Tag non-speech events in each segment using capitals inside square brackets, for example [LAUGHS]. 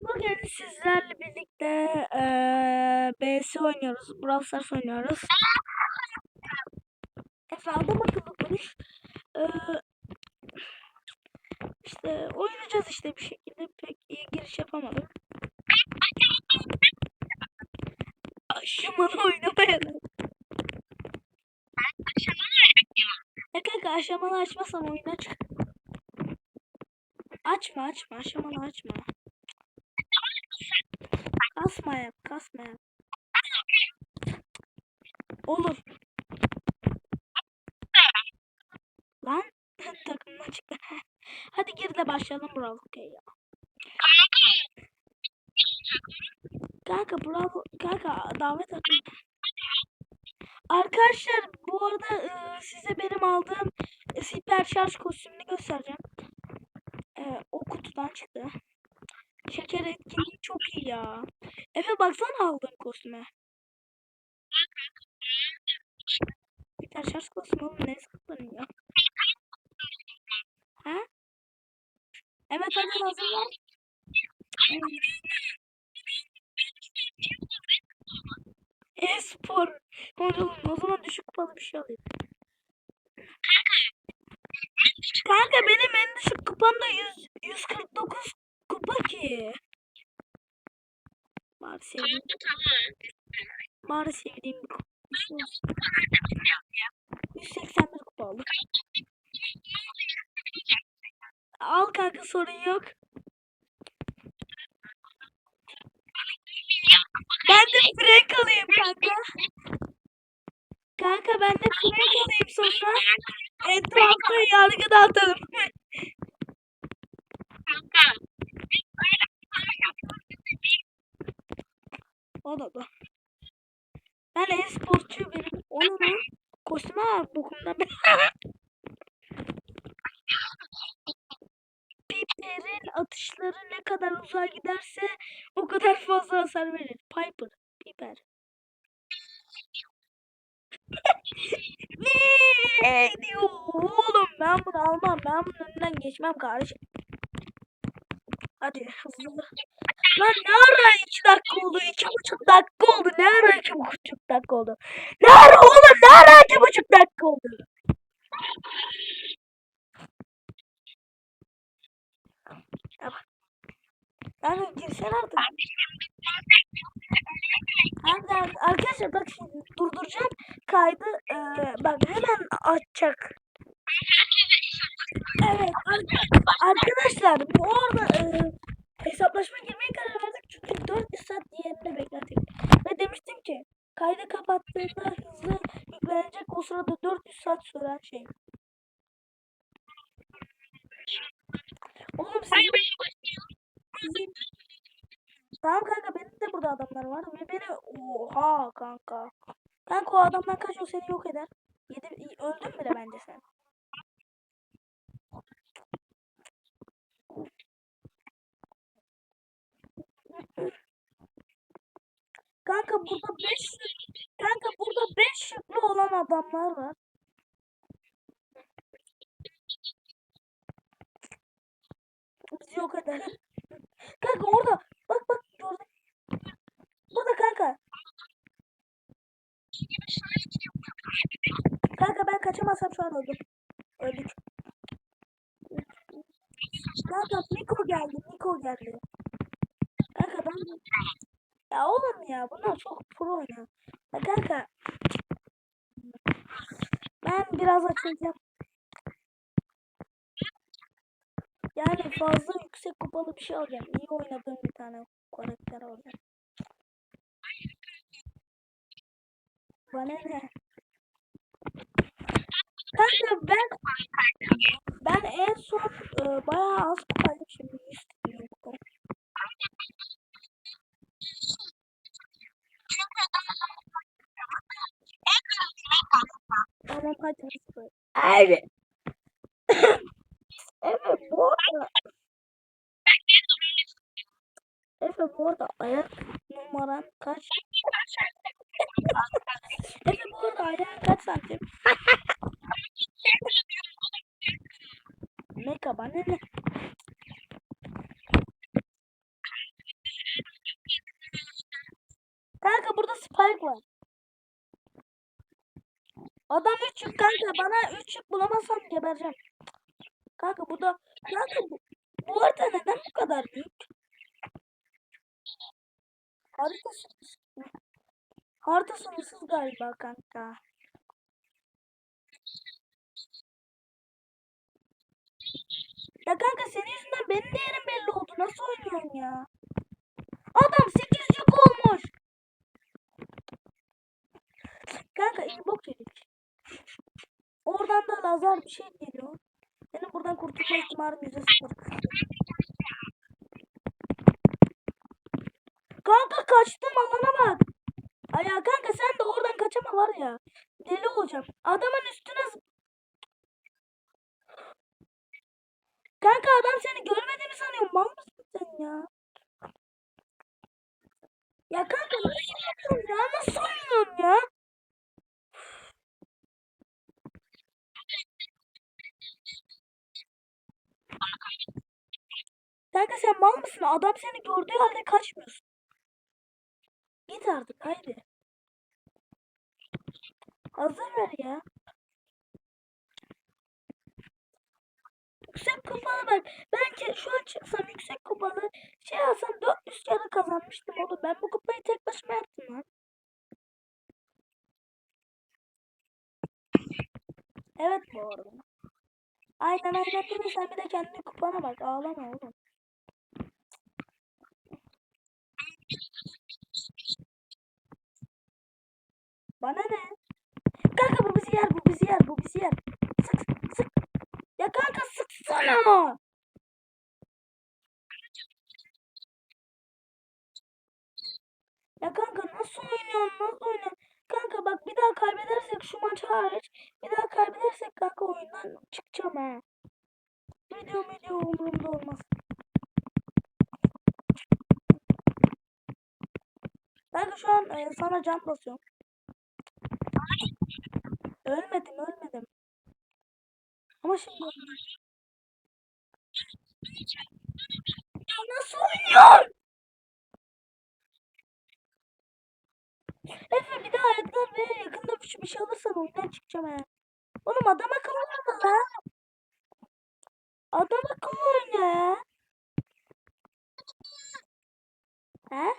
Bugün sizlerle birlikte eee BS oynuyoruz. Brawl Stars oynuyoruz. Efendim akıllı konuş. Eee işte oynayacağız işte bir şekilde. Pek iyi giriş yapamadım. Aşamalı oynamayalım. Ya kanka aşamalı açmasam oyuna çık. Açma açma aşamalı açma. Kasma yap kasma yap. Olur. Lan takımdan çıktı. [LAUGHS] Hadi gir de başlayalım Brawl okey ya. Kanka Brawl kanka davet atın. Arkadaşlar bu arada e, size benim aldığım e, hiper şarj kostümünü göstereceğim. E, o kutudan çıktı. Şeker etkinliği çok iyi ya. Efe baksana aldığım kostüme. Hiper şarj kostümü oğlum ne saklanıyor? Ha? Evet hadi hazır ol. E-spor. Oğlum o zaman düşük kupalı bir şey alayım. Kanka benim en düşük kupam da 100, 149 kupa ki. Bari sevdiğim, bari sevdiğim bir kupa. 181 kupa aldım. Al kanka sorun yok. Ben de frank alayım kanka. Kanka ben de frank alayım sonra. Etrafta yargı dağıtalım. O da da. Ben e-sportçu benim. Onun kostüme bak bokumda. [LAUGHS] Piper'in atışları ne kadar uzağa giderse o kadar fazla hasar verir. Piper. Piper. [LAUGHS] ne diyor oğlum ben bunu almam. Ben bunun önünden geçmem kardeşim. Hadi hızlı. Lan ne ara iki dakika oldu? iki buçuk dakika oldu. Ne ara iki buçuk dakika oldu? Ne ara oğlum? Ne ara iki buçuk dakika oldu? Yani girsene artık. Arkadaşlar bak şimdi durduracağım kaydı. Ee, bak hemen açacak. Evet ar- arkadaşlar bu arada e, hesaplaşma girmeye karar verdik çünkü 400 saat diğerinde bekledik. Ve demiştim ki kaydı kapattığında hızlı yüklenecek o sırada 400 saat süren şey. Oğlum sizin, sizin... Tamam kanka benim de burada adamlar var ve beni oha kanka. Kanka o adamdan kaç o seni yok eder. Yedi, öldün bile bence sen. Kanka burada 5 Kanka burada 5 şıklı olan adamlar var. Bizi yok eder. Kanka orada bak bak gördüm. Burada kanka. Kanka ben kaçamazsam şu an öldüm. Öldük. Kanka Niko geldi. Niko geldi. Ya oğlum ya bunlar çok pro. Ya kanka ben biraz açılacağım. Yani fazla yüksek kupalı bir şey alacağım. İyi oynadığım bir tane karakter alacağım. Bana ne? Kanka ben ben en son e, bayağı az kupaydım şimdi 100 milyon kupa. Tamam hadi hadi. Abi. [LAUGHS] evet bu arada Efe bu arada ayak numaran kaç? [LAUGHS] Efe bu arada ayağın kaç santim? [LAUGHS] Meka bana ne? Spike var. Adam 3 yük kanka bana 3 yük bulamazsam gebereceğim. Kanka bu da kanka bu, bu harita neden bu kadar büyük? Harita sınırsız. Harita sınırsız galiba kanka. Ya kanka senin yüzünden benim de yerim belli oldu. Nasıl oynuyorsun ya? Adam 8 yük olmuş. Kanka iyi bok yedik. Oradan da lazer bir şey geliyor. Benim buradan kurtulma ihtimalim yüzde sıfır. Kanka kaçtım alana bak. Ay ya kanka sen de oradan kaçama var ya. Deli olacağım. Adamın üstüne Kanka adam seni görmediğimi sanıyor. Mal mısın sen ya? Ya kanka nasıl yapıyorsun ya? Nasıl oynuyorsun ya? Kanka sen mal mısın? Adam seni gördüğü halde kaçmıyorsun. Git artık haydi. Hazır ver ya. Yüksek kupalı bak. Ben şu an çıksam yüksek kupalı şey alsam 400 kere kazanmıştım oğlum. Ben bu kupayı tek başıma yaptım lan. Evet bu arada. Aynen aynen? Sen bir de kendi kupana bak. Ağlama oğlum. Bana ne? Kanka bu bizi yer, bu bizi yer, bu bizi yer. Sık sık. Ya kanka sıksana. Ya kanka nasıl oynuyorsun? Nasıl oynuyorsun? Kanka bak bir daha kaybedersek şu maç hariç bir daha kaybedersek kanka oyundan çıkacağım ha. Video video umurumda olmaz. Kanka şu an e, sana can basıyorum. Ölmedim ölmedim. Ama şimdi Ya nasıl oynuyorsun? Efe bir daha ayaklar ve yakında bir şey alırsan oyundan çıkacağım he. Oğlum adam akıllı oyna lan. Adam akıllı oyna ya. He?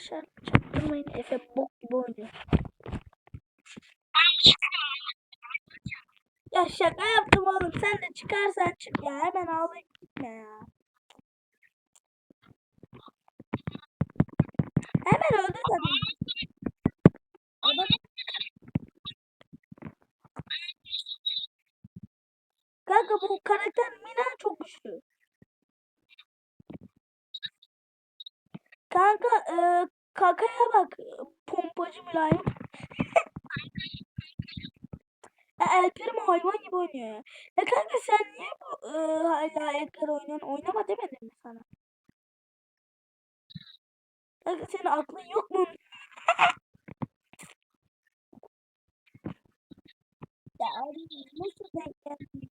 Arkadaşlar çaktırmayın Efe bok gibi oynuyor. Ya şaka yaptım oğlum sen de çıkarsan çık ya hemen ağlayıp gitme ya. Hemen öldü tabii. Adam... Kanka bu karakter Mina çok güçlü. Kanka e, kakaya bak pompacı mülayim. [LAUGHS] Ya El hayvan gibi oynuyor ya. Ya kanka sen niye bu e, hala Edgar oynuyorsun? Oynama demedim mi sana? Kanka senin aklın yok mu? [LAUGHS] ya nasıl denk geldin?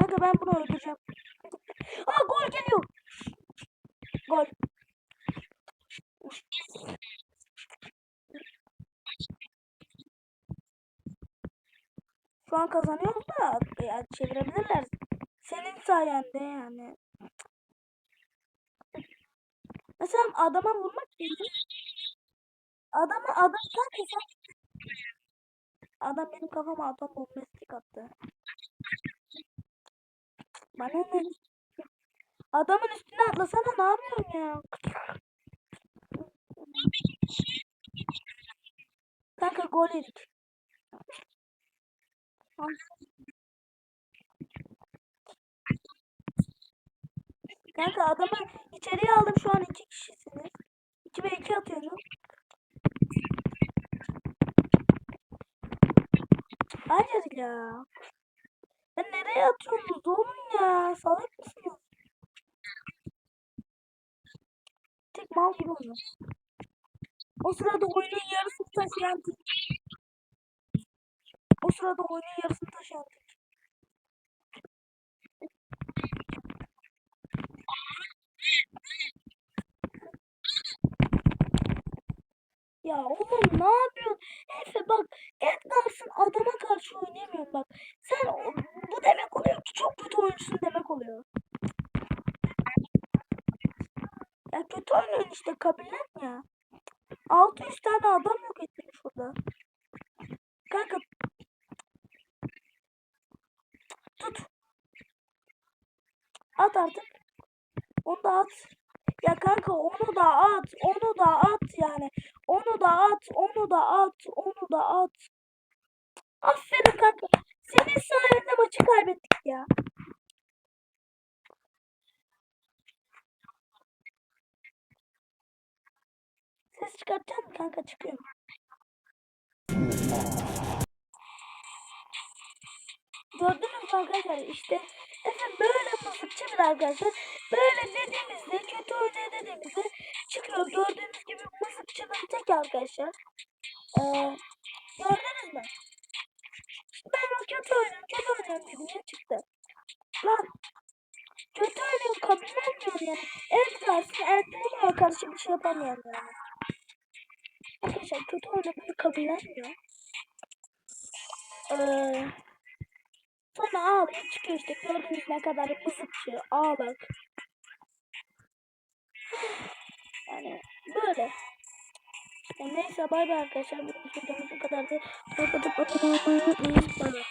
Kanka ben bunu öldüreceğim. Aa gol geliyor. Gol. Şu an da ya çevirebilirler. Senin sayende yani. Mesela adama vurmak değil. Adamı adam kanka sen Adam benim kafama atom bombastik attı. Bana ne? Adamın üstüne atlasana ne yapıyorsun ya? Kanka gol yedik. Kanka adamı içeriye aldım şu an iki kişisiniz. 2 ve 2 atıyorum. Hayır ya. Ben nereye atıyorsunuz oğlum ya? Salak mısınız? Tek mal gibi oynuyor. O sırada oyunun yarısını taşıyan tek. O sırada oyunun yarısını taşıyorduk. Ya oğlum ne yapıyorsun? Efe bak Edgars'ın adama karşı oynamıyorum bak. Sen bu demek oluyor ki çok kötü oyuncusun demek oluyor. Ya kötü oynuyorsun işte kabullen ya. 600 tane adam yok etmiş burada. Kanka artık. Onu da at. Ya kanka onu da at. Onu da at yani. Onu da at. Onu da at. Onu da at. Aferin kanka. Senin sayende maçı kaybettik ya. Ses çıkartacak mısın kanka? Çıkıyorum. Gördün mü arkadaşlar işte efendim böyle bir arkadaşlar böyle dediğimizde kötü oynuyor dediğimizde çıkıyor. Gördüğünüz gibi mızıkçının tek arkadaşlar ee, gördünüz mü? Ben o kötü oynuyorum kötü oynuyorum dediğimde çıktı. Lan kötü oynuyor kabullenmiyor yani. Evet karşı ertelemiyor karşı bir şey yapamıyorum yani. Arkadaşlar kötü oynamayı kabullenmiyor eee Sonra ağlayıp çıkıyor işte. Gördüğünüz ne kadar mızıkçı, ağlak. Yani böyle. İşte neyse bay bay arkadaşlar. Bugün videomuz bu kadardı. Kapatıp olmayı unutmayın. Bay bay.